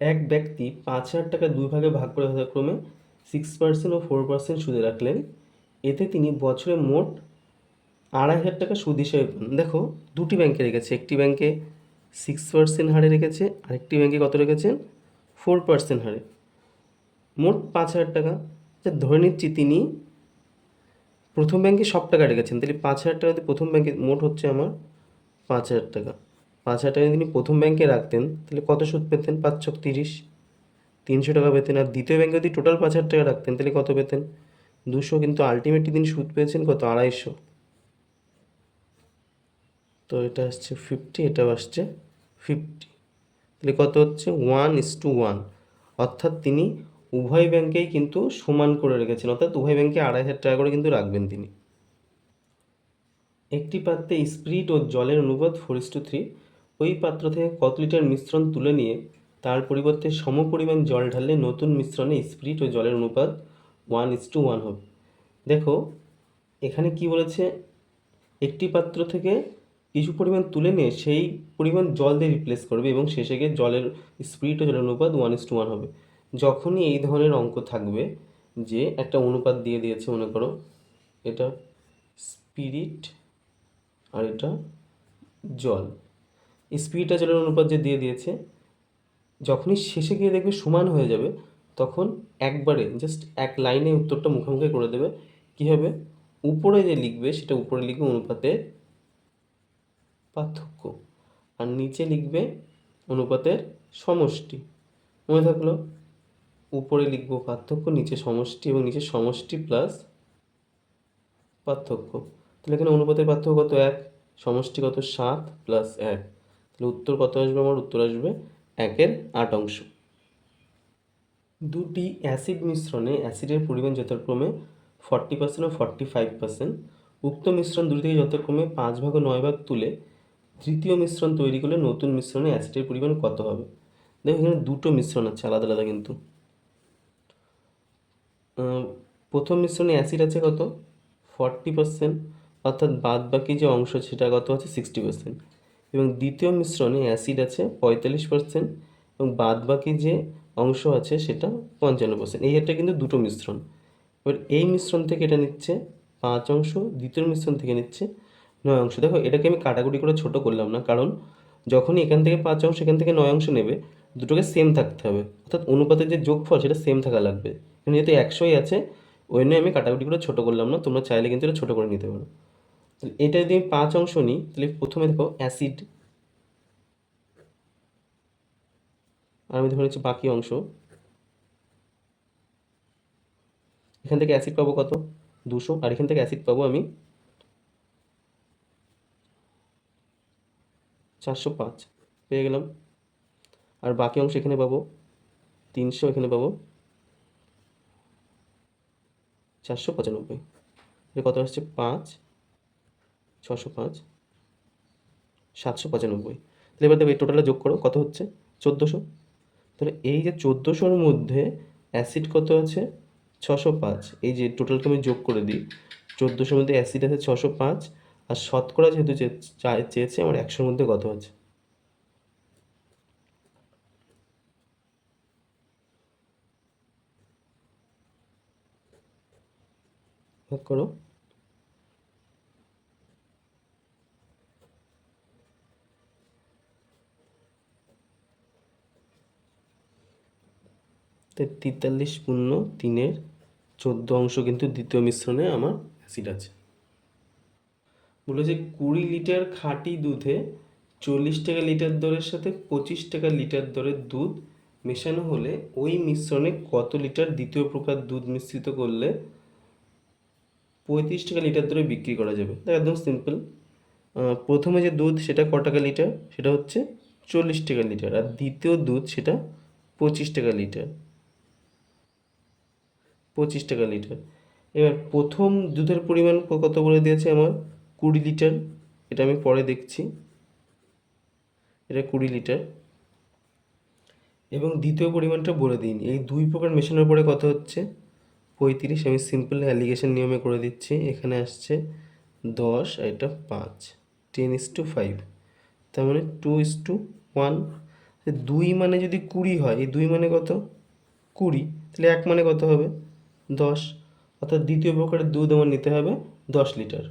এক ব্যক্তি পাঁচ হাজার টাকা দুই ভাগে ভাগ করে যথাক্রমে সিক্স পার্সেন্ট ও ফোর পার্সেন্ট সুদে রাখলেন। এতে তিনি বছরে মোট আড়াই হাজার টাকা সুদ হিসেবে পান। দেখো, দুটি ব্যাংকে রেখেছে। একটি ব্যাংকে সিক্স পার্সেন্ট হারে রেখেছে, আরেকটি ব্যাংকে কত রেখেছেন? ফোর পার্সেন্ট হারে। মোট পাঁচ হাজার টাকা। যা ধরে নিচ্ছি তিনি প্রথম ব্যাংকে সব টাকা রেখেছেন। তাহলে পাঁচ হাজার টাকাতে প্রথম ব্যাংকে মোট হচ্ছে আমার পাঁচ হাজার টাকা। পাঁচ হাজার টাকা তিনি প্রথম ব্যাংকে রাখতেন, তাহলে কত সুদ পেতেন? পাঁচ ছক তিরিশ। তিনশো টাকা পেতেন। আর দ্বিতীয় ব্যাংকে যদি টোটাল পাঁচ হাজার টাকা রাখতেন, তাহলে কত পেতেন? দুশো। কিন্তু আলটিমেটলি তিনি সুদ পেয়েছেন কত? আড়াইশো। তো এটা আসছে ফিফটি এটাও আসছে ফিফটি তাহলে কত হচ্ছে? ওয়ান ইস টু ওয়ান অর্থাৎ তিনি উভয় ব্যাংকেই কিন্তু সমান করে রেখেছেন। অর্থাৎ উভয় ব্যাংকে আড়াই হাজার টাকা করে কিন্তু রাখবেন তিনি। একটি পাত্রে স্প্রিট ও জলের অনুপাত ফোর ইস টু থ্রি ওই পাত্র থেকে কত লিটার মিশ্রণ তুলে নিয়ে তার পরিবর্তে সমপরিমাণ জল ঢাললে নতুন মিশ্রণে স্পিরিট ও জলের অনুপাত ওয়ান ইস টু ওয়ান হবে। দেখো, এখানে কি বলেছে? একটি পাত্র থেকে কিছু পরিমাণ তুলে নিয়ে সেই পরিমাণ জল দিয়ে রিপ্লেস করবে এবং শেষে গিয়ে জলের স্পিরিট ও জলের অনুপাত ওয়ান ইস টু ওয়ান হবে। যখনই এই ধরনের অঙ্ক থাকবে যে একটা অনুপাত দিয়ে দিয়েছে, মনে করো, এটা স্পিরিট আর এটা জল। স্পিরিট আর জলের অনুপাত যে দিয়ে দিয়েছে, যখনই শেষে গিয়ে দেখবে সমান হয়ে যাবে, তখন একবারে জাস্ট এক লাইনে উত্তরটা মুখোমুখি করে দেবে। কী হবে? উপরে যে লিখবে, সেটা উপরে লিখবে অনুপাতের পার্থক্য। আর নিচে লিখবে অনুপাতের সমষ্টি। মনে থাকল? উপরে লিখব পার্থক্য, নিচে সমষ্টি এবং নিচে সমষ্টি প্লাস পার্থক্য। তাহলে এখানে অনুপাতের পার্থক্য কত? এক। সমষ্টি কত? সাত প্লাস এক। তাহলে উত্তর কত আসবে আমার? উত্তর আসবে একের আট অংশ। দুটি অ্যাসিড মিশ্রণে অ্যাসিডের পরিমাণ যথাক্রমে ফর্টি পার্সেন্ট ও ফর্টি ফাইভ পার্সেন্ট উক্ত মিশ্রণ দুটি থেকে যথাক্রমে পাঁচ ভাগ ও নয় ভাগ তুলে তৃতীয় মিশ্রণ তৈরি করলে নতুন মিশ্রণে অ্যাসিডের পরিমাণ কত হবে? দেখো এখানে দুটো মিশ্রণ আছে, আলাদা আলাদা কিন্তু। প্রথম মিশ্রণে অ্যাসিড আছে কত? ফর্টি পার্সেন্ট অর্থাৎ বাদ বাকি যে অংশ, সেটা কত আছে? সিক্সটি পার্সেন্ট এবং দ্বিতীয় মিশ্রণে অ্যাসিড আছে পঁয়তাল্লিশ পার্সেন্ট এবং বাদ বাকি যে অংশ আছে সেটা পঞ্চান্ন পার্সেন্ট এই একটা কিন্তু দুটো মিশ্রণ। এবার এই মিশ্রণ থেকে এটা নিচ্ছে পাঁচ অংশ, দ্বিতীয় মিশ্রণ থেকে নিচ্ছে নয় অংশ। দেখো, এটাকে আমি কাটাকুটি করে ছোট করলাম না, কারণ যখনই এখান থেকে পাঁচ অংশ, এখান থেকে নয় অংশ নেবে, দুটোকে সেম থাকতে হবে। অর্থাৎ অনুপাতের যে যোগফল, সেটা সেম থাকা লাগবে। যেহেতু একশোই আছে, ওই জন্য আমি কাটাকুটি করে ছোট করলাম না, তোমরা চাইলে কিন্তু এটা ছোটো করে নিতে পারো। তাহলে এটা যদি আমি পাঁচ অংশ নিই, তাহলে প্রথমে দেখো অ্যাসিড আর আমি ধরে নিচ্ছি বাকি অংশ। এখান থেকে অ্যাসিড পাবো কত? দুশো। আর এখান থেকে অ্যাসিড পাবো আমি চারশো পাঁচ। পেয়ে গেলাম। আর বাকি অংশ এখানে পাবো তিনশো, এখানে পাবো চারশো পঁচানব্বই। কত আসছে? পাঁচ। ছশো পাঁচ, সাতশো পঁচানব্বই। তাহলে এবার দেখো এই টোটালটা যোগ করো, কত হচ্ছে? চোদ্দোশো। তাহলে এই যে চোদ্দোশোর মধ্যে অ্যাসিড কত আছে? ছশো পাঁচ। এই যে টোটালকে আমি যোগ করে দিই, চোদ্দোশোর মধ্যে অ্যাসিড আছে ছশো পাঁচ আর শতকরা যেহেতু চেয়েছে, আমার একশোর মধ্যে কত আছে করো। তেতাল্লিশ পূর্ণ তিনের চোদ্দ অংশ কিন্তু দ্বিতীয় মিশ্রণে আমার অ্যাসিড আছে। বলেছে কুড়ি লিটার খাঁটি দুধে চল্লিশ টাকা লিটার দরের সাথে পঁচিশ টাকা লিটার দরের দুধ মেশানো হলে ওই মিশ্রণে কত লিটার দ্বিতীয় প্রকার দুধ মিশ্রিত করলে পঁয়ত্রিশ টাকা লিটার দরে বিক্রি করা যাবে? একদম সিম্পল প্রথমে যে দুধ সেটা ক টাকা লিটার? সেটা হচ্ছে চল্লিশ টাকা লিটার। আর দ্বিতীয় দুধ সেটা পঁচিশ টাকা লিটার। পঁচিশ টাকা লিটার। এবার প্রথম দুধের পরিমাণ কত বলে দিয়েছে আমার? কুড়ি লিটার। এটা আমি পরে দেখছি। এটা কুড়ি লিটার। এবং দ্বিতীয় পরিমাণটা বলে দিন এই দুই প্রকার মেশানোর পরে কত হচ্ছে? পঁয়ত্রিশ। আমি সিম্পল অ্যালিগেশন নিয়মে করে দিচ্ছি। এখানে আসছে দশ আর এটা পাঁচ। টেন ইস টু ফাইভ তার মানে টু ইস টু ওয়ান দুই মানে যদি কুড়ি হয়, এই দুই মানে কত? কুড়ি। তাহলে এক মানে কত হবে? দশ। অর্থাৎ দ্বিতীয় প্রকারের দুধ আমার নিতে হবে দশ লিটার।